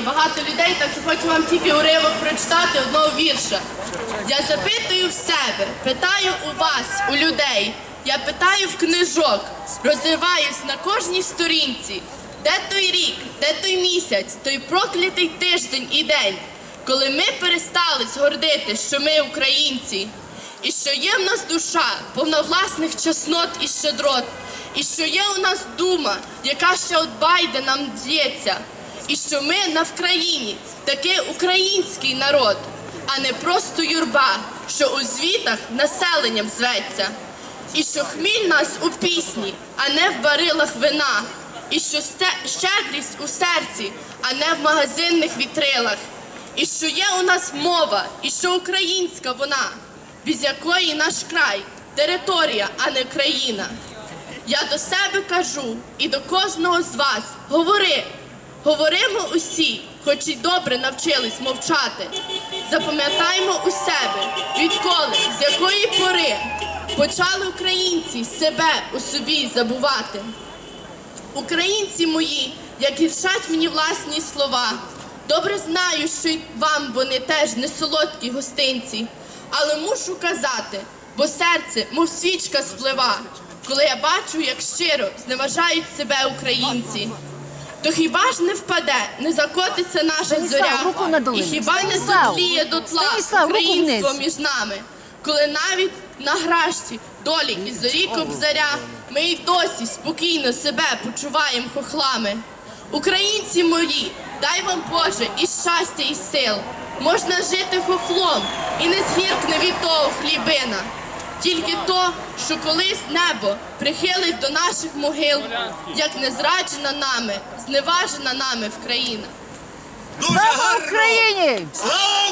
багато людей, так що хочу вам тільки уривок прочитати одного вірша. Я запитую в себе, питаю у вас, у людей. Я питаю в книжок, розриваюсь на кожній сторінці. Де той рік, де той місяць, той проклятий тиждень і день, коли ми перестали гордити, що ми українці, і що є в нас душа повна власних чеснот і щедрот, і що є у нас дума, яка ще от байде нам д'ється, і що ми на Вкраїні таки український народ, а не просто юрба, що у звітах населенням зветься. І що хміль нас у пісні, а не в барилах вина, і що щедрість у серці, а не в магазинних вітрилах, і що є у нас мова, і що українська вона, без якої наш край територія, а не країна. Я до себе кажу і до кожного з вас говори, говоримо усі, хоч і добре навчились мовчати. Запам'ятаймо у себе, відколи, з якої пори почали українці себе у собі забувати. Українці мої, як гіршать мені власні слова, добре знаю, що й вам вони теж не солодкі гостинці, але мушу казати, бо серце, мов свічка сплива, коли я бачу, як щиро зневажають себе українці. То хіба ж не впаде, не закотиться наша зоря, і хіба не зотліє дотла українство між нами, коли навіть на грашці долі і зорі кобзаря ми й досі спокійно себе почуваємо хохлами. Українці мої, дай вам Боже і щастя, і сил. Можна жити хохлом і не згіркне від того хлібина. Тільки то, що колись небо прихилить до наших могил, як не зраджена нами, зневажена нами в країна. Дуже Слава гарно! Україні! Слава